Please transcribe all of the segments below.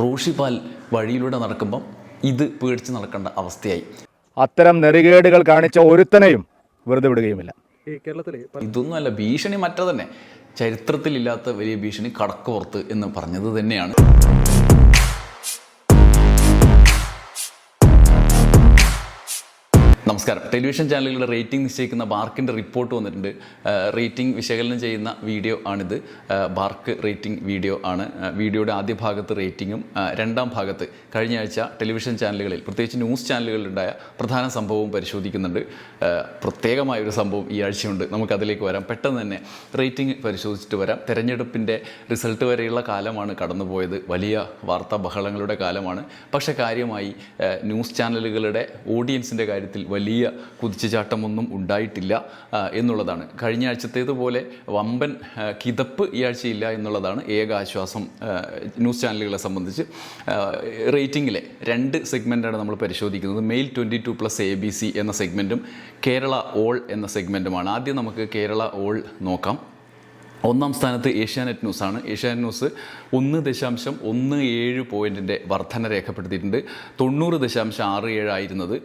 റോഷിപാൽ വഴിയിലൂടെ നടക്കുമ്പം ഇത് പേടിച്ച് നടക്കേണ്ട അവസ്ഥയായി. അത്തരം നെറികേടുകൾ കാണിച്ച ഒരുത്തനെയും വെറുതെ വിടുകയുമില്ല. ഈ അല്ല ഇതൊന്നുമല്ല ഭീഷണി മറ്റേ തന്നെ ചരിത്രത്തിലില്ലാത്ത വലിയ ഭീഷണി കടക്കോർത്ത് എന്ന് പറഞ്ഞത് തന്നെയാണ്. നമസ്കാരം. ടെലിവിഷൻ ചാനലുകളുടെ റേറ്റിംഗ് നിശ്ചയിക്കുന്ന ബാർക്കിന്റെ റിപ്പോർട്ട് വന്നിട്ടുണ്ട്. റേറ്റിംഗ് വിശകലനം ചെയ്യുന്ന വീഡിയോ ആണിത്. ബാർക്ക് റേറ്റിംഗ് വീഡിയോ ആണ്. വീഡിയോയുടെ ആദ്യ ഭാഗത്ത് റേറ്റിംഗും രണ്ടാം ഭാഗത്ത് കഴിഞ്ഞ ആഴ്ച ടെലിവിഷൻ ചാനലുകളിൽ പ്രത്യേകിച്ച് ന്യൂസ് ചാനലുകളിലുണ്ടായ പ്രധാന സംഭവവും പരിശോധിക്കുന്നുണ്ട്. പ്രത്യേകമായ ഒരു സംഭവം ഈ ആഴ്ചയുണ്ട്. നമുക്ക് അതിലേക്ക് വരാം. പെട്ടെന്ന് തന്നെ റേറ്റിംഗ് പരിശോധിച്ചിട്ട് വരാം. തെരഞ്ഞെടുപ്പിന്റെ റിസൾട്ട് വരെയുള്ള കാലമാണ് കടന്നുപോയത്. വലിയ വാർത്താ ബഹളങ്ങളുടെ കാലമാണ്. പക്ഷേ കാര്യമായി ന്യൂസ് ചാനലുകളുടെ ഓഡിയൻസിന്റെ കാര്യത്തിൽ വലിയ കുതിച്ചുചാട്ടമൊന്നും ഉണ്ടായിട്ടില്ല എന്നുള്ളതാണ്. കഴിഞ്ഞ ആഴ്ചത്തേതുപോലെ വമ്പൻ കിതപ്പ് ഈ ആഴ്ചയില്ല എന്നുള്ളതാണ് ഏക ആശ്വാസം ന്യൂസ് ചാനലുകളെ സംബന്ധിച്ച്. റേറ്റിംഗിലെ രണ്ട് സെഗ്മെന്റാണ് നമ്മൾ പരിശോധിക്കുന്നത്. Male twenty two plus A B C എന്ന സെഗ്മെന്റും കേരള ഓൾ എന്ന സെഗ്മെന്റുമാണ് ആദ്യം നമുക്ക് കേരള ഓൾ നോക്കാം. ഒന്നാം സ്ഥാനത്ത് ഏഷ്യാനെറ്റ് ന്യൂസാണ്. ഏഷ്യാനെറ്റ് ന്യൂസ് ഒന്ന് ദശാംശം ഒന്ന് ഏഴ് പോയിന്റിന്റെ വർധന രേഖപ്പെടുത്തിയിട്ടുണ്ട്. തൊണ്ണൂറ് ദശാംശം ആറ് ഏഴായിരുന്നത്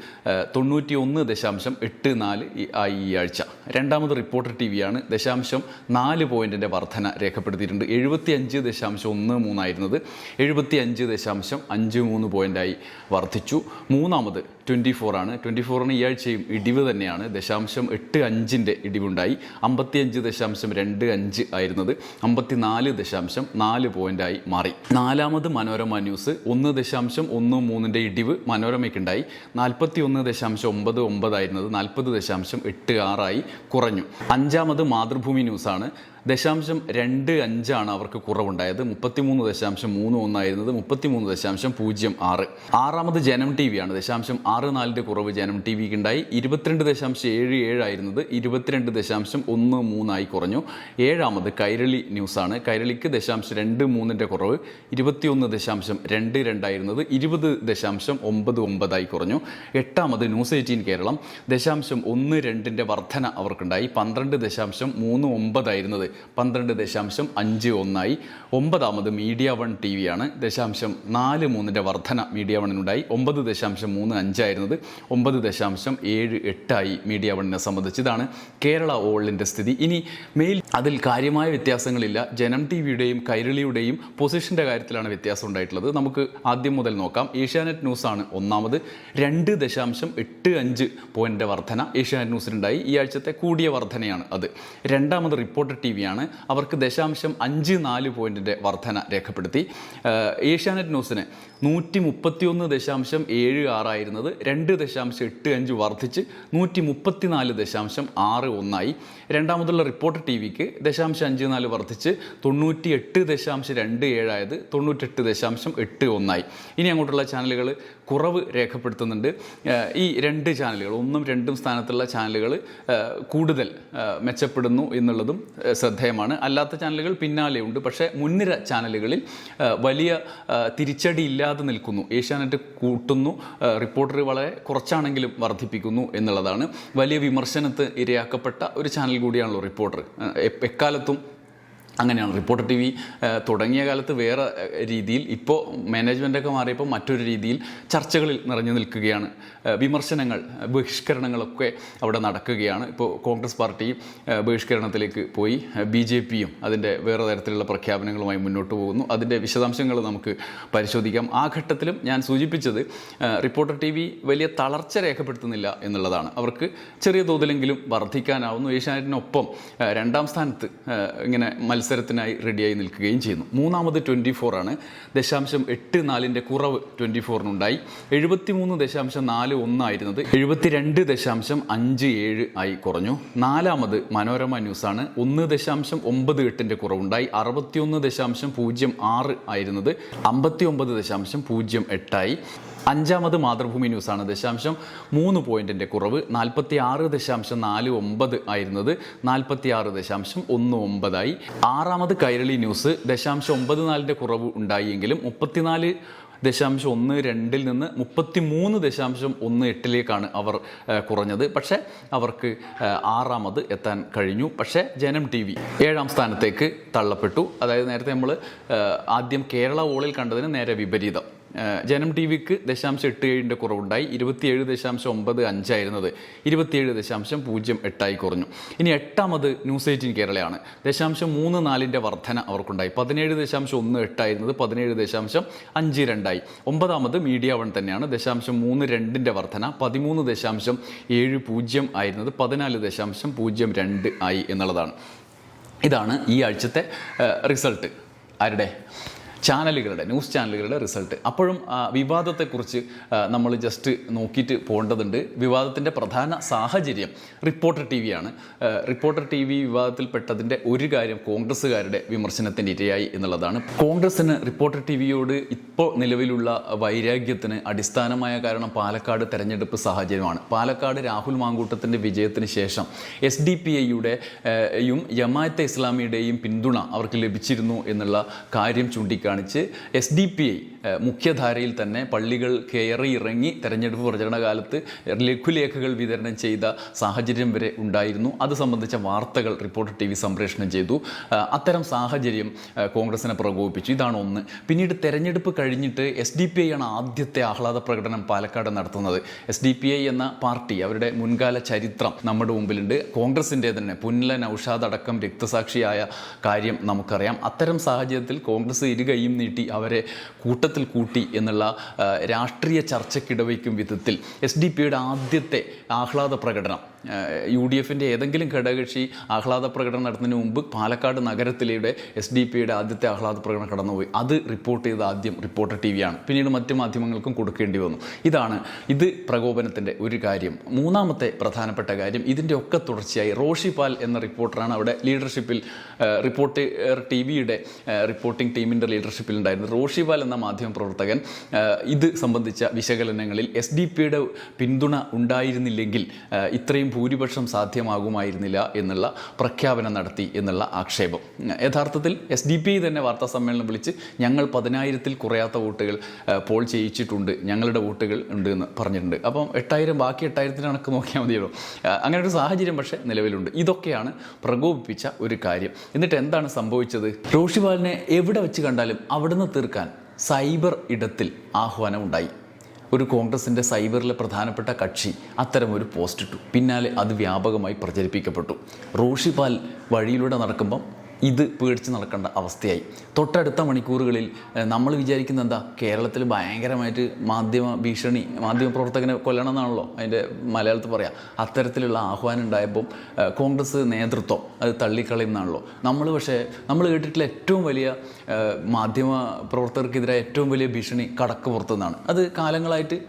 തൊണ്ണൂറ്റി ഒന്ന് ദശാംശം എട്ട് നാല് ആയി ഈ ആഴ്ച. രണ്ടാമത് റിപ്പോർട്ടർ ടി വിയാണ് ദശാംശം നാല് പോയിന്റിന്റെ വർധന രേഖപ്പെടുത്തിയിട്ടുണ്ട്. എഴുപത്തി അഞ്ച് ദശാംശം ഒന്ന് മൂന്നായിരുന്നത് എഴുപത്തി അഞ്ച് ദശാംശം അഞ്ച് മൂന്ന് പോയിന്റായി വർദ്ധിച്ചു മൂന്നാമത് ട്വന്റി ഫോറാണ് ട്വന്റി ഫോറിന് ഈ ആഴ്ചയും ഇടിവ് തന്നെയാണ്. ദശാംശം എട്ട് അഞ്ചിന്റെ ഇടിവുണ്ടായി. അമ്പത്തി അഞ്ച് ദശാംശം രണ്ട് അഞ്ച് ആയിരുന്നത് അമ്പത്തി നാല് ദശാംശം നാല് പോയിന്റായി മാറി. നാലാമത് മനോരമ ന്യൂസ് ഒന്ന് ദശാംശം ഒന്ന് മൂന്നിന്റെ ഇടിവ് മനോരമയ്ക്കുണ്ടായി. നാൽപ്പത്തി ഒന്ന് ദശാംശം ഒമ്പത് ഒമ്പതായിരുന്നത് നാൽപ്പത് ദശാംശം എട്ട് ആറായി കുറഞ്ഞു. അഞ്ചാമത് മാതൃഭൂമി ന്യൂസാണ് ദശാംശം രണ്ട് അഞ്ചാണ് അവർക്ക് കുറവുണ്ടായത്. മുപ്പത്തിമൂന്ന് ദശാംശം മൂന്ന് ഒന്നായിരുന്നത് മുപ്പത്തിമൂന്ന് ദശാംശം പൂജ്യം ആറ്. ആറാമത് ജനം ടി വിയാണ് ദശാംശം ആറ് നാലിന്റെ കുറവ് ജനം ടി വിക്ക് ഉണ്ടായി. ഇരുപത്തിരണ്ട് ദശാംശം ഏഴ് ഏഴായിരുന്നത് ഇരുപത്തിരണ്ട് ദശാംശം ഒന്ന് മൂന്നായി കുറഞ്ഞു. ഏഴാമത് കൈരളി ന്യൂസാണ് കൈരളിക്ക് ദശാംശം രണ്ട് മൂന്നിന്റെ കുറവ് ഇരുപത്തിയൊന്ന് ദശാംശം രണ്ട് രണ്ടായിരുന്നത് ഇരുപത് ദശാംശം ഒമ്പത് ഒമ്പതായി കുറഞ്ഞു. എട്ടാമത് ന്യൂസ് എയ്റ്റീൻ കേരളം ദശാംശം ഒന്ന് രണ്ടിന്റെ വർധന അവർക്കുണ്ടായി. പന്ത്രണ്ട് ദശാംശം മൂന്ന് ഒമ്പതായിരുന്നത് പന്ത്രണ്ട് ദശാംശം അഞ്ച് ഒന്നായി. ഒമ്പതാമത് മീഡിയ വൺ ടി വിയാണ് ദശാംശം നാല് മൂന്നിന്റെ വർധന മീഡിയ വണ്ണിനുണ്ടായി ഒമ്പത് ദശാംശം മൂന്ന് അഞ്ചായിരുന്നത് ഒമ്പത് ദശാംശം ഏഴ് എട്ടായി മീഡിയ വണ്ണിനെ സംബന്ധിച്ച് ഇതാണ് കേരള ഓളിന്റെ സ്ഥിതി. ഇനി മെയിൽ അതിൽ കാര്യമായ വ്യത്യാസങ്ങളില്ല. ജനം ടി വിയുടെയും കൈരളിയുടെയും പൊസിഷന്റെ കാര്യത്തിലാണ് വ്യത്യാസം ഉണ്ടായിട്ടുള്ളത്. നമുക്ക് ആദ്യം മുതൽ നോക്കാം. ഏഷ്യാനെറ്റ് ആണ് ഒന്നാമത്. രണ്ട് ദശാംശം എട്ട് അഞ്ച് പോയിന്റ് വർധന ഏഷ്യാനെറ്റ് ന്യൂസിനുണ്ടായി. ഈ ആഴ്ചത്തെ കൂടിയ വർധനയാണ് അത്. രണ്ടാമത് റിപ്പോർട്ടർ ടി വിയാണ് അവർക്ക് ദശാംശം അഞ്ച് നാല് പോയിന്റിന്റെ വർധന രേഖപ്പെടുത്തി. ഏഷ്യാനെറ്റ് ന്യൂസിന് നൂറ്റി മുപ്പത്തിയൊന്ന് ദശാംശം ഏഴ് ആറായിരുന്നത് രണ്ട് ദശാംശം എട്ട് അഞ്ച് വർദ്ധിച്ച് നൂറ്റി മുപ്പത്തിനാല് ദശാംശം ആറ് ഒന്നായി. രണ്ടാമതുള്ള റിപ്പോർട്ട് ടി വിക്ക് ദശാംശം അഞ്ച് നാല് വർദ്ധിച്ച് തൊണ്ണൂറ്റി എട്ട് ദശാംശം രണ്ട് ഏഴായത് തൊണ്ണൂറ്റെട്ട് ദശാംശം എട്ട് ഒന്നായി. ഇനി അങ്ങോട്ടുള്ള ചാനലുകൾ കുറവ് രേഖപ്പെടുത്തുന്നുണ്ട്. ഈ രണ്ട് ചാനലുകൾ ഒന്നും രണ്ടും സ്ഥാനത്തുള്ള ചാനലുകൾ കൂടുതൽ മെച്ചപ്പെടുന്നു എന്നുള്ളതും ശ്രദ്ധേയമാണ്. അല്ലാത്ത ചാനലുകൾ പിന്നാലെയുണ്ട് പക്ഷേ മുൻനിര ചാനലുകളിൽ വലിയ തിരിച്ചടി ഇല്ലാതെ നിൽക്കുന്നു. ഏഷ്യാനെറ്റ് കൂട്ടുന്നു റിപ്പോർട്ടർ വളരെ കുറച്ചാണെങ്കിലും വർദ്ധിപ്പിക്കുന്നു എന്നുള്ളതാണ്. വലിയ വിമർശനത്തിന് ഇരയാക്കപ്പെട്ട ഒരു ചാനൽ കൂടിയാണല്ലോ റിപ്പോർട്ടർ. എക്കാലത്തും അങ്ങനെയാണ്. റിപ്പോർട്ടർ ടി വി തുടങ്ങിയ കാലത്ത് വേറെ രീതിയിൽ ഇപ്പോൾ മാനേജ്മെന്റൊക്കെ മാറിയപ്പോൾ മറ്റൊരു രീതിയിൽ ചർച്ചകളിൽ നിറഞ്ഞു നിൽക്കുകയാണ്. വിമർശനങ്ങൾ ബഹിഷ്കരണങ്ങളൊക്കെ അവിടെ നടക്കുകയാണ്. ഇപ്പോൾ കോൺഗ്രസ് പാർട്ടി ബഹിഷ്കരണത്തിലേക്ക് പോയി. ബി ജെ പിയും അതിന്റെ വേറെ തരത്തിലുള്ള പ്രഖ്യാപനങ്ങളുമായി മുന്നോട്ട് പോകുന്നു. അതിന്റെ വിശദാംശങ്ങൾ നമുക്ക് പരിശോധിക്കാം. ആ ഘട്ടത്തിലും ഞാൻ സൂചിപ്പിച്ചത് റിപ്പോർട്ടർ ടി വി വലിയ തളർച്ച രേഖപ്പെടുത്തുന്നില്ല എന്നുള്ളതാണ്. അവർക്ക് ചെറിയ തോതിലെങ്കിലും വർദ്ധിക്കാനാവുന്നു. ഏഷ്യാനെറ്റിനൊപ്പം രണ്ടാം സ്ഥാനത്ത് ഇങ്ങനെ ഇങ്ങനെ മത്സരത്തിനായി റെഡിയായി നിൽക്കുകയും ചെയ്യുന്നു. മൂന്നാമത് ട്വന്റി ആണ്. ദശാംശം എട്ട് നാലിന്റെ കുറവ് ട്വന്റി ഫോറിനുണ്ടായി എഴുപത്തി മൂന്ന് ദശാംശം നാല് ഒന്നായിരുന്നത് എഴുപത്തിരണ്ട് ദശാംശം അഞ്ച് ഏഴ് ആയി കുറഞ്ഞു. നാലാമത് മനോരമ ന്യൂസാണ് ഒന്ന് ദശാംശം ഒമ്പത് എട്ടിന്റെ കുറവുണ്ടായി. അറുപത്തിയൊന്ന് ദശാംശം പൂജ്യം ആറ് ആയിരുന്നത് അമ്പത്തി ഒമ്പത് ദശാംശം പൂജ്യം എട്ടായി. അഞ്ചാമത് മാതൃഭൂമി ന്യൂസാണ് ദശാംശം മൂന്ന് പോയിന്റിന്റെ കുറവ്. നാൽപ്പത്തി ആറ് ദശാംശം നാല് ഒമ്പത് ആയിരുന്നത്. നാൽപ്പത്തി ആറ് ദശാംശം ഒന്ന് ഒമ്പതായി. ആറാമത് കൈരളി ന്യൂസ്. ദശാംശം ഒമ്പത് നാലിന്റെ കുറവ് ഉണ്ടായെങ്കിലും മുപ്പത്തിനാല് ദശാംശം ഒന്ന് രണ്ടിൽ നിന്ന് മുപ്പത്തി മൂന്ന് ദശാംശം ഒന്ന് എട്ടിലേക്കാണ് അവർ കുറഞ്ഞത്. പക്ഷേ അവർക്ക് ആറാമത് എത്താൻ കഴിഞ്ഞു. പക്ഷേ ജനം ടി വി ഏഴാം സ്ഥാനത്തേക്ക് തള്ളപ്പെട്ടു. അതായത് നേരത്തെ നമ്മൾ ആദ്യം കേരള വോളിൽ കണ്ടതിന് നേരെ വിപരീതം. ജനം ടി വിക്ക് ദശാംശം എട്ട് ഏഴിന്റെ കുറവുണ്ടായി. ഇരുപത്തിയേഴ് ദശാംശം ഒമ്പത് അഞ്ചായിരുന്നത്. ഇരുപത്തിയേഴ് ദശാംശം പൂജ്യം എട്ടായി കുറഞ്ഞു. ഇനി എട്ടാമത് ന്യൂസ് എയ്റ്റീൻ കേരളയാണ്. ദശാംശം മൂന്ന് നാലിന്റെ വർധന അവർക്കുണ്ടായി. പതിനേഴ് ദശാംശം ഒന്ന് എട്ടായിരുന്നത് പതിനേഴ് ദശാംശം അഞ്ച് രണ്ടായി. ഒമ്പതാമത് മീഡിയ വൺ തന്നെയാണ്. ദശാംശം മൂന്ന് രണ്ടിന്റെ വർധന പതിമൂന്ന് ദശാംശം ഏഴ് പൂജ്യം ആയിരുന്നത് പതിനാല് ദശാംശം പൂജ്യം രണ്ട് ആയി എന്നുള്ളതാണ്. ഇതാണ് ഈ ആഴ്ചത്തെ റിസൾട്ട്. ആരുടെ? ചാനലുകളുടെ ന്യൂസ് ചാനലുകളുടെ റിസൾട്ട്. അപ്പോഴും വിവാദത്തെക്കുറിച്ച് നമ്മൾ ജസ്റ്റ് നോക്കിയിട്ട് പോകേണ്ടതുണ്ട്. വിവാദത്തിന്റെ പ്രധാന സാഹചര്യം റിപ്പോർട്ടർ ടി വിയാണ് റിപ്പോർട്ടർ ടി വി വിവാദത്തിൽപ്പെട്ടതിന്റെ ഒരു കാര്യം കോൺഗ്രസ്സുകാരുടെ വിമർശനത്തിന്റെ ഇരയായി എന്നുള്ളതാണ്. കോൺഗ്രസ്സിന് റിപ്പോർട്ടർ ടി വിയോട് ഇപ്പോൾ നിലവിലുള്ള വൈരാഗ്യത്തിന് അടിസ്ഥാനമായ കാരണം പാലക്കാട് തെരഞ്ഞെടുപ്പ് സാഹചര്യമാണ്. പാലക്കാട് രാഹുൽ മാങ്കൂട്ടത്തിന്റെ വിജയത്തിന് ശേഷം എസ് ഡി പി ഐയുടെ യും ജമാഅത്തെ ഇസ്ലാമിയുടെയും പിന്തുണ അവർക്ക് ലഭിച്ചിരുന്നു എന്നുള്ള കാര്യം ചൂണ്ടിക്കാണിച്ച് എസ് ഡി പി ഐ മുഖ്യധാരയിൽ തന്നെ പള്ളികൾ കയറി ഇറങ്ങി തെരഞ്ഞെടുപ്പ് പ്രചരണ കാലത്ത് ലഘുലേഖകൾ വിതരണം ചെയ്ത സാഹചര്യം വരെ ഉണ്ടായിരുന്നു. അത് സംബന്ധിച്ച വാർത്തകൾ റിപ്പോർട്ടർ ടി വി സംപ്രേഷണം ചെയ്തു. അത്തരം സാഹചര്യം കോൺഗ്രസിനെ പ്രകോപിപ്പിച്ചു. ഇതാണ് ഒന്ന്. പിന്നീട് തെരഞ്ഞെടുപ്പ് കഴിഞ്ഞിട്ട് എസ് ഡി പി ഐ ആണ് ആദ്യത്തെ ആഹ്ലാദ പ്രകടനം പാലക്കാട് നടത്തുന്നത്. എസ് ഡി പി ഐ എന്ന പാർട്ടി അവരുടെ മുൻകാല ചരിത്രം നമ്മുടെ മുമ്പിലുണ്ട്. കോൺഗ്രസിന്റെ തന്നെ പുന്നല നൌഷാദ് അടക്കം രക്തസാക്ഷിയായ കാര്യം നമുക്കറിയാം. അത്തരം സാഹചര്യത്തിൽ കോൺഗ്രസ് ഇരുകൈയും നീട്ടി അവരെ കൂട്ടത്തിൽ കൂട്ടി എന്നുള്ള രാഷ്ട്രീയ ചർച്ചയ്ക്കിടവയ്ക്കും വിധത്തിൽ എസ് ഡി പിയുടെ ആദ്യത്തെ ആഹ്ലാദ പ്രകടനം. യു ഡി എഫിന്റെ ഏതെങ്കിലും ഘടകകക്ഷി ആഹ്ലാദ പ്രകടനം നടത്തുന്നതിന് മുമ്പ് പാലക്കാട് നഗരത്തിലൂടെ എസ് ഡി പിയുടെ ആദ്യത്തെ ആഹ്ലാദ പ്രകടനം കടന്നുപോയി. അത് റിപ്പോർട്ട് ചെയ്ത ആദ്യം റിപ്പോർട്ടർ ടി വിയാണ്. പിന്നീട് മറ്റ് മാധ്യമങ്ങൾക്കും കൊടുക്കേണ്ടി വന്നു. ഇതാണ് ഇത് പ്രകോപനത്തിന്റെ ഒരു കാര്യം. മൂന്നാമത്തെ പ്രധാനപ്പെട്ട കാര്യം ഇതിന്റെ ഒക്കെ തുടർച്ചയായി റോഷി പാൽ എന്ന റിപ്പോർട്ടറാണ് അവിടെ ലീഡർഷിപ്പിൽ റിപ്പോർട്ട് ടി വിയുടെ റിപ്പോർട്ടിംഗ് ടീമിന്റെ ലീഡർഷിപ്പിൽ ഉണ്ടായിരുന്നത്. റോഷി പാൽ എന്ന മാധ്യമ പ്രവർത്തകൻ ഇത് സംബന്ധിച്ച വിശകലനങ്ങളിൽ എസ് ഡി പിയുടെ പിന്തുണ ഉണ്ടായിരുന്നില്ലെങ്കിൽ ഇത്രയും ഭൂരിപക്ഷം സാധ്യമാകുമായിരുന്നില്ല എന്നുള്ള പ്രഖ്യാപനം നടത്തി എന്നുള്ള ആക്ഷേപം. യഥാർത്ഥത്തിൽ എസ് ഡി പി തന്നെ വാർത്താ സമ്മേളനം വിളിച്ച് ഞങ്ങൾ പതിനായിരത്തിൽ കുറയാത്ത വോട്ടുകൾ പോൾ ചെയ്യിച്ചിട്ടുണ്ട്. ഞങ്ങളുടെ വോട്ടുകൾ ഉണ്ട് എന്ന് പറഞ്ഞിട്ടുണ്ട്. അപ്പം എട്ടായിരം ബാക്കി എട്ടായിരത്തിന് കണക്ക് നോക്കിയാൽ മതിയല്ലോ. അങ്ങനെ ഒരു സാഹചര്യം പക്ഷേ നിലവിലുണ്ട്. ഇതൊക്കെയാണ് പ്രകോപിപ്പിച്ച ഒരു കാര്യം. എന്നിട്ട് എന്താണ് സംഭവിച്ചത്? റോഷിപാലിനെ എവിടെ വെച്ച് കണ്ടാലും അവിടുന്ന് തീർക്കാൻ സൈബർ ഇടത്തിൽ ആഹ്വാനം ഉണ്ടായി ഒരു കോൺഗ്രസിന്റെ സൈബറിലെ പ്രധാനപ്പെട്ട കക്ഷി അത്തരം ഒരു പോസ്റ്റ് ഇട്ടു. പിന്നാലെ അത് വ്യാപകമായി പ്രചരിപ്പിക്കപ്പെട്ടു. റോഷിപാൽ വഴിയിലൂടെ നടക്കുമ്പം ഇത് പേടിച്ച് നടക്കേണ്ട അവസ്ഥയായി. തൊട്ടടുത്ത മണിക്കൂറുകളിൽ നമ്മൾ വിചാരിക്കുന്ന എന്താ? കേരളത്തിൽ ഭയങ്കരമായിട്ട് മാധ്യമ ഭീഷണി മാധ്യമ പ്രവർത്തകനെ കൊല്ലണം എന്നാണല്ലോ അതിന്റെ മലയാളത്തിൽ പറയാം. അത്തരത്തിലുള്ള ആഹ്വാനം ഉണ്ടായപ്പോൾ കോൺഗ്രസ് നേതൃത്വം അത് തള്ളിക്കളയുന്നതാണല്ലോ നമ്മൾ പക്ഷേ നമ്മൾ കേട്ടിട്ടുള്ള ഏറ്റവും വലിയ മാധ്യമ പ്രവർത്തകർക്കെതിരായ ഏറ്റവും വലിയ ഭീഷണി കടക്ക് പുറത്തുനിന്നാണ് അത് കാലങ്ങളായിട്ട്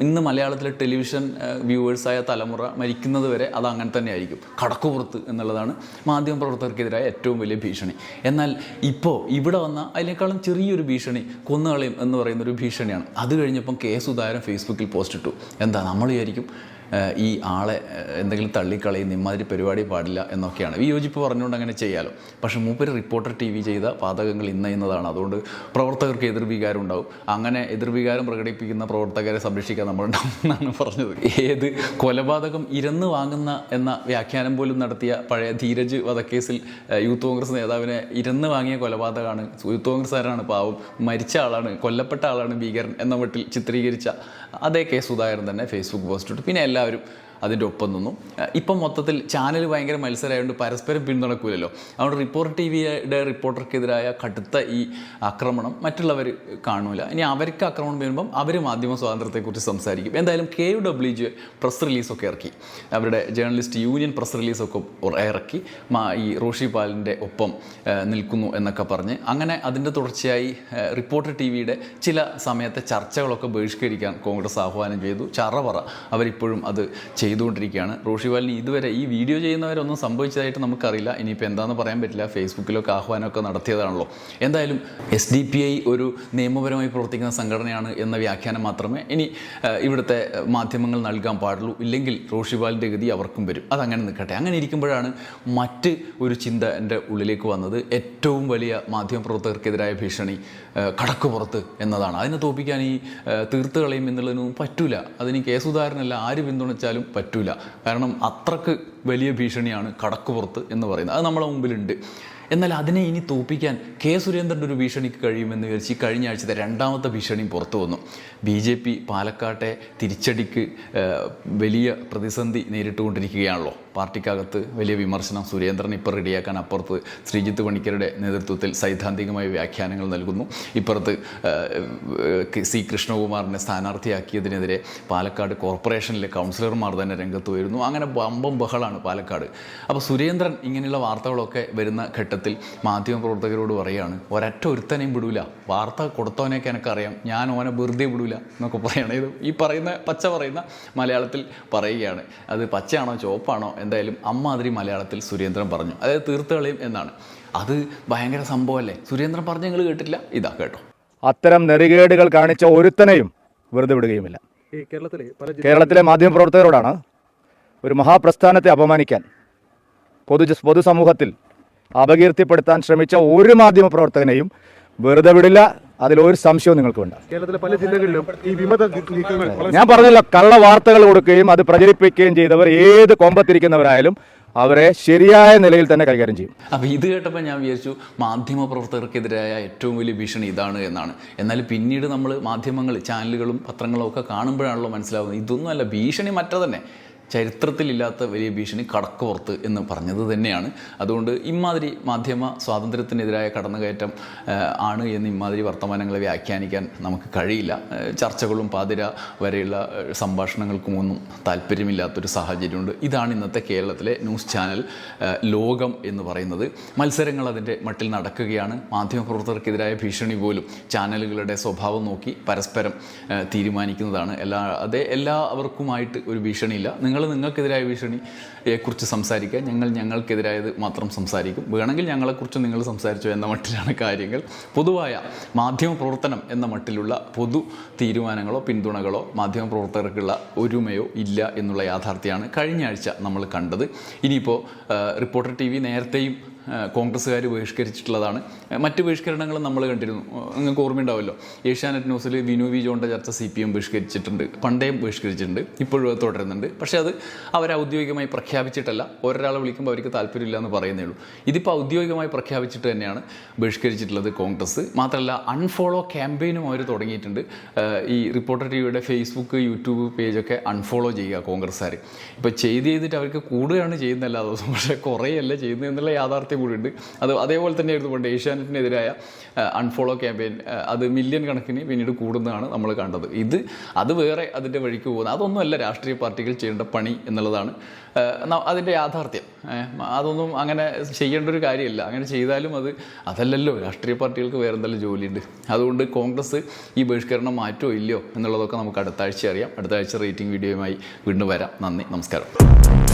ഇന്ന് മലയാളത്തിലെ ടെലിവിഷൻ വ്യൂവേഴ്സായ തലമുറ മരിക്കുന്നത് വരെ അത് അങ്ങനെ തന്നെ ആയിരിക്കും കടക്കുപുറത്ത് എന്നുള്ളതാണ് മാധ്യമ പ്രവർത്തകർക്കെതിരായ ഏറ്റവും വലിയ ഭീഷണി. എന്നാൽ ഇപ്പോൾ ഇവിടെ വന്ന അതിനേക്കാളും ചെറിയൊരു ഭീഷണി കൊന്നുകളയും എന്ന് പറയുന്ന ഒരു ഭീഷണിയാണ്. അത് കഴിഞ്ഞപ്പം കെ സുധാകരൻ ഫേസ്ബുക്കിൽ പോസ്റ്റ് ഇട്ടു. എന്താ നമ്മൾ വിചാരിക്കും ഈ ആളെ എന്തെങ്കിലും തള്ളിക്കളയും ഇമാതിരി പരിപാടി പാടില്ല എന്നൊക്കെയാണ്. വിയോജിപ്പ് പറഞ്ഞുകൊണ്ട് അങ്ങനെ ചെയ്യാലോ. പക്ഷെ മൂപ്പര് റിപ്പോർട്ടർ ടി വി ചെയ്ത പാതകങ്ങൾ ഇന്ന ഇന്നതാണ്. അതുകൊണ്ട് പ്രവർത്തകർക്ക് എതിർവികാരം ഉണ്ടാവും. അങ്ങനെ എതിർവികാരം പ്രകടിപ്പിക്കുന്ന പ്രവർത്തകരെ സംരക്ഷിക്കാൻ നമ്മളുണ്ടാവും എന്നാണ് പറഞ്ഞത്. ഏത് കൊലപാതകം ഇരന്ന് വാങ്ങുന്ന എന്ന വ്യാഖ്യാനം പോലും നടത്തിയ പഴയ ധീരജ് വധക്കേസിൽ യൂത്ത് കോൺഗ്രസ് നേതാവിനെ ഇരന്ന് വാങ്ങിയ കൊലപാതകമാണ്. യൂത്ത് കോൺഗ്രസ്സുകാരാണ് പാവം. മരിച്ച ആളാണ് കൊല്ലപ്പെട്ട ആളാണ് ഭീകരൻ എന്ന മട്ടിൽ ചിത്രീകരിച്ച അതേ കെ സുധാകരൻ തന്നെ ഫേസ്ബുക്ക് പോസ്റ്റ് ഇട്ടു പിന്നെ എല്ലാവരും. അതിന്റെ ഒപ്പം നിന്നു. ഇപ്പം മൊത്തത്തിൽ ചാനൽ ഭയങ്കര മത്സരമായതുകൊണ്ട് പരസ്പരം പിന്തുണക്കൂലല്ലോ. അതുകൊണ്ട് റിപ്പോർട്ട് ടി വിയുടെ റിപ്പോർട്ടർക്കെതിരായ കടുത്ത ഈ ആക്രമണം മറ്റുള്ളവർ കാണൂല. ഇനി അവർക്ക് ആക്രമണം വരുമ്പം അവർ മാധ്യമ സ്വാതന്ത്ര്യത്തെക്കുറിച്ച് സംസാരിക്കും. എന്തായാലും K U W J press റിലീസൊക്കെ ഇറക്കി. അവരുടെ ജേർണലിസ്റ്റ് യൂണിയൻ പ്രസ് റിലീസൊക്കെ ഇറക്കി. ഈ റോഷി പാലിന്റെ ഒപ്പം നിൽക്കുന്നു എന്നൊക്കെ പറഞ്ഞ് അങ്ങനെ അതിന്റെ തുടർച്ചയായി റിപ്പോർട്ട് റിപ്പോർട്ടർ ടി വിയുടെ ചില സമയത്തെ ചർച്ചകളൊക്കെ ബഹിഷ്കരിക്കാൻ കോൺഗ്രസ് ആഹ്വാനം ചെയ്തു. ചറവറ അവരിപ്പോഴും അത് ചെയ്തു. ചെയ്തുകൊണ്ടിരിക്കുകയാണ്. റോഷിവാലിന് ഇതുവരെ ഈ വീഡിയോ ചെയ്യുന്നവരൊന്നും സംഭവിച്ചതായിട്ട് നമുക്കറിയില്ല. ഇനിയിപ്പോൾ എന്താണെന്ന് പറയാൻ പറ്റില്ല. ഫേസ്ബുക്കിലൊക്കെ ആഹ്വാനമൊക്കെ നടത്തിയതാണല്ലോ. എന്തായാലും എസ് ഡി പി ഐ ഒരു നിയമപരമായി പ്രവർത്തിക്കുന്ന സംഘടനയാണ് എന്ന വ്യാഖ്യാനം മാത്രമേ ഇനി ഇവിടുത്തെ മാധ്യമങ്ങൾ നൽകാൻ പാടുള്ളൂ. ഇല്ലെങ്കിൽ റോഷിവാലിന്റെ ഗതി അവർക്കും വരും. അതങ്ങനെ നിൽക്കട്ടെ. അങ്ങനെ ഇരിക്കുമ്പോഴാണ് മറ്റ് ഒരു ചിന്ത എന്റെ ഉള്ളിലേക്ക് വന്നത്. ഏറ്റവും വലിയ മാധ്യമപ്രവർത്തകർക്കെതിരായ ഭീഷണി കടക്കു കടക്കുപുറത്ത് എന്നതാണ്. അതിനെ തോപ്പിക്കാൻ ഈ തീർത്തുകളയും തീർത്ത് കളയും എന്നുള്ളതിനൊന്നും പറ്റൂല. അതിന് കേസുദാരനല്ല ആര് പിന്തുണച്ചാലും പറ്റൂല. കാരണം അത്രയ്ക്ക് വലിയ ഭീഷണിയാണ് കടക്കുപുറത്ത് എന്ന് പറയുന്നത്. അത് നമ്മളെ മുമ്പിലുണ്ട്. എന്നാൽ അതിനെ ഇനി തോപ്പിക്കാൻ കെ സുരേന്ദ്രന്റെ ഒരു ഭീഷണിക്ക് കഴിയുമെന്ന് വിചാരിച്ച് ഈ കഴിഞ്ഞ ആഴ്ചത്തെ രണ്ടാമത്തെ ഭീഷണിയും പുറത്തു വന്നു. ബി ജെ പി പാലക്കാട്ടെ തിരിച്ചടിക്ക് വലിയ പ്രതിസന്ധി നേരിട്ടുകൊണ്ടിരിക്കുകയാണല്ലോ. പാർട്ടിക്കകത്ത് വലിയ വിമർശനം സുരേന്ദ്രൻ ഇപ്പോൾ റെഡിയാക്കാൻ അപ്പുറത്ത് ശ്രീജിത്ത് പണിക്കരുടെ നേതൃത്വത്തിൽ സൈദ്ധാന്തികമായ വ്യാഖ്യാനങ്ങൾ നൽകുന്നു. ഇപ്പുറത്ത് സി കൃഷ്ണകുമാറിനെ സ്ഥാനാർത്ഥിയാക്കിയതിനെതിരെ പാലക്കാട് കോർപ്പറേഷനിലെ കൗൺസിലർമാർ തന്നെ രംഗത്ത് വരുന്നു അങ്ങനെ ബമ്പം ബഹളാണ് പാലക്കാട്. അപ്പോൾ സുരേന്ദ്രൻ ഇങ്ങനെയുള്ള വാർത്തകളൊക്കെ വരുന്ന ഘട്ടത്തിൽ മാധ്യമപ്രവർത്തകരോട് പറയുകയാണ് ഒരൊറ്റ ഒരുത്തനെയും വിടൂല. വാർത്ത കൊടുത്തവനെയൊക്കെ എനിക്കറിയാം. ഞാൻ ഓനെ വെറുതെ വിടൂല. എന്നൊക്കെ പറയണേ. ഇത് ഈ പറയുന്ന പച്ച പറയുന്ന മലയാളത്തിൽ പറയുകയാണ്. അത് പച്ചയാണോ ചുവപ്പാണോ? എന്തായാലും അമ്മാതിരി മലയാളത്തിൽ സുരേന്ദ്രൻ പറഞ്ഞു. അതായത് തീർത്തുകളയും എന്നാണ്. അത് ഭയങ്കര സംഭവമല്ലേ? സുരേന്ദ്രൻ പറഞ്ഞ നിങ്ങൾ കേട്ടില്ല ഇതാ കേട്ടോ. അത്തരം നെറികേടുകൾ കാണിച്ച ഒരുത്തനെയും വെറുതെ വിടുകയുമില്ല. ഈ കേരളത്തിലെ പല കേരളത്തിലെ മാധ്യമപ്രവർത്തകരോടാണ് ഒരു മഹാപ്രസ്ഥാനത്തെ അപമാനിക്കാൻ പൊതു പൊതുസമൂഹത്തിൽ അപകീർത്തിപ്പെടുത്താൻ ശ്രമിച്ച ഒരു മാധ്യമ പ്രവർത്തകനെയും വെറുതെ വിടില്ല. അതിലൊരു സംശയവും നിങ്ങൾക്ക് വേണ്ട. കേരളത്തിലെ പല ജില്ലകളിലും ഈ വിമത ഞാൻ പറഞ്ഞല്ലോ കള്ള വാർത്തകൾ കൊടുക്കുകയും അത് പ്രചരിപ്പിക്കുകയും ചെയ്തവർ ഏത് കൊമ്പത്തിരിക്കുന്നവരായാലും അവരെ ശരിയായ നിലയിൽ തന്നെ കൈകാര്യം ചെയ്യും. അപ്പോൾ ഇത് കേട്ടപ്പോൾ ഞാൻ വിചാരിച്ചു മാധ്യമ പ്രവർത്തകർക്കെതിരായ ഏറ്റവും വലിയ ഭീഷണി ഇതാണ് എന്നാണ്. എന്നാൽ പിന്നീട് നമ്മൾ മാധ്യമങ്ങൾ ചാനലുകളും പത്രങ്ങളും ഒക്കെ കാണുമ്പോഴാണല്ലോ മനസ്സിലാവുന്നത്. ഇതൊന്നുമല്ല ഭീഷണി മറ്റേ തന്നെ ചരിത്രത്തിലില്ലാത്ത വലിയ ഭീഷണി കടക്കുപുറത്ത് എന്ന് പറഞ്ഞത് തന്നെയാണ്. അതുകൊണ്ട് ഇമാതിരി മാധ്യമ സ്വാതന്ത്ര്യത്തിനെതിരായ കടന്നുകയറ്റം ആണ് എന്ന് ഇമാതിരി വർത്തമാനങ്ങളെ വ്യാഖ്യാനിക്കാൻ നമുക്ക് കഴിയില്ല. ചർച്ചകളും പാതിര വരെയുള്ള സംഭാഷണങ്ങൾക്കുമൊന്നും താല്പര്യമില്ലാത്തൊരു സാഹചര്യമുണ്ട്. ഇതാണ് ഇന്നത്തെ കേരളത്തിലെ ന്യൂസ് ചാനൽ ലോകം എന്ന് പറയുന്നത്. മത്സരങ്ങൾ അതിന്റെ മട്ടിൽ നടക്കുകയാണ്. മാധ്യമപ്രവർത്തകർക്കെതിരായ ഭീഷണി പോലും ചാനലുകളുടെ സ്വഭാവം നോക്കി പരസ്പരം തീരുമാനിക്കുന്നതാണ്. എല്ലാ അതേ എല്ലാവർക്കുമായിട്ട് ഒരു ഭീഷണിയില്ല. നിങ്ങൾ നിങ്ങൾക്കെതിരായ ഭീഷണിയെക്കുറിച്ച് സംസാരിക്കുക. ഞങ്ങൾ ഞങ്ങൾക്കെതിരായത് മാത്രം സംസാരിക്കും. വേണമെങ്കിൽ ഞങ്ങളെക്കുറിച്ച് നിങ്ങൾ സംസാരിച്ചു എന്ന മട്ടിലാണ് കാര്യങ്ങൾ. പൊതുവായ മാധ്യമപ്രവർത്തനം എന്ന മട്ടിലുള്ള പൊതു തീരുമാനങ്ങളോ പിന്തുണകളോ മാധ്യമ പ്രവർത്തകർക്കുള്ള ഒരുമയോ ഇല്ല എന്നുള്ള യാഥാർത്ഥ്യമാണ് കഴിഞ്ഞ ആഴ്ച നമ്മൾ കണ്ടത്. ഇനിയിപ്പോൾ റിപ്പോർട്ടർ ടി വി നേരത്തെയും കോൺഗ്രസ്സുകാർ ബഹിഷ്കരിച്ചിട്ടുള്ളതാണ്. മറ്റ് ബഹിഷ്കരണങ്ങളും നമ്മൾ കണ്ടിരുന്നു. നിങ്ങൾക്ക് ഓർമ്മയുണ്ടാവുമല്ലോ. ഏഷ്യാനെറ്റ് ന്യൂസിൽ വിനു വി ജോണിന്റെ ചർച്ച സി പി എം ബഹിഷ്കരിച്ചിട്ടുണ്ട്. പണ്ടേയും ബഹിഷ്കരിച്ചിട്ടുണ്ട്. ഇപ്പോഴും തുടരുന്നുണ്ട്. പക്ഷേ അത് അവർ ഔദ്യോഗികമായി പ്രഖ്യാപിച്ചിട്ടല്ല. ഒരാളെ വിളിക്കുമ്പോൾ അവർക്ക് താല്പര്യമില്ല എന്ന് പറയുന്നേ ഉള്ളൂ. ഇതിപ്പോൾ ഔദ്യോഗികമായി പ്രഖ്യാപിച്ചിട്ട് തന്നെയാണ് ബഹിഷ്കരിച്ചിട്ടുള്ളത് കോൺഗ്രസ്. മാത്രമല്ല അൺഫോളോ ക്യാമ്പയിനും അവർ തുടങ്ങിയിട്ടുണ്ട്. ഈ റിപ്പോർട്ടർ ടി വിയുടെ ഫേസ്ബുക്ക് യൂട്യൂബ് പേജൊക്കെ അൺഫോളോ ചെയ്യുക കോൺഗ്രസ്സുകാർ ഇപ്പോൾ ചെയ്ത് ചെയ്തിട്ട് അവർക്ക് കൂടുകയാണ് ചെയ്യുന്നതല്ല പക്ഷേ കുറേയല്ല ചെയ്യുന്നത് എന്നുള്ള യാഥാർത്ഥ്യം കൂടിയുണ്ട്. അത് അതേപോലെ തന്നെയായിരുന്നു പണ്ട് ഏഷ്യാനെറ്റിനെതിരായ അൺഫോളോ ക്യാമ്പയിൻ അത് മില്യൺ കണക്കിന് പിന്നീട് കൂടുന്നതാണ് നമ്മൾ കണ്ടത്. ഇത് അത് വേറെ അതിന്റെ വഴിക്ക് പോകുന്നത് അതൊന്നുമല്ല രാഷ്ട്രീയ പാർട്ടികൾ ചെയ്യേണ്ട പണി എന്നുള്ളതാണ്. അതിന്റെ യാഥാർത്ഥ്യം. അതൊന്നും അങ്ങനെ ചെയ്യേണ്ട ഒരു കാര്യമല്ല. അങ്ങനെ ചെയ്താലും അത് അതല്ലല്ലോ രാഷ്ട്രീയ പാർട്ടികൾക്ക് വേറെ എന്തെല്ലാം ജോലിയുണ്ട്. അതുകൊണ്ട് കോൺഗ്രസ് ഈ ബഹിഷ്കരണം മാറ്റോ ഇല്ലയോ എന്നുള്ളതൊക്കെ നമുക്ക് അടുത്ത ആഴ്ച അറിയാം. അടുത്ത ആഴ്ച റേറ്റിംഗ് വീഡിയോയുമായി വീണ്ടും വരാം. നന്ദി നമസ്കാരം.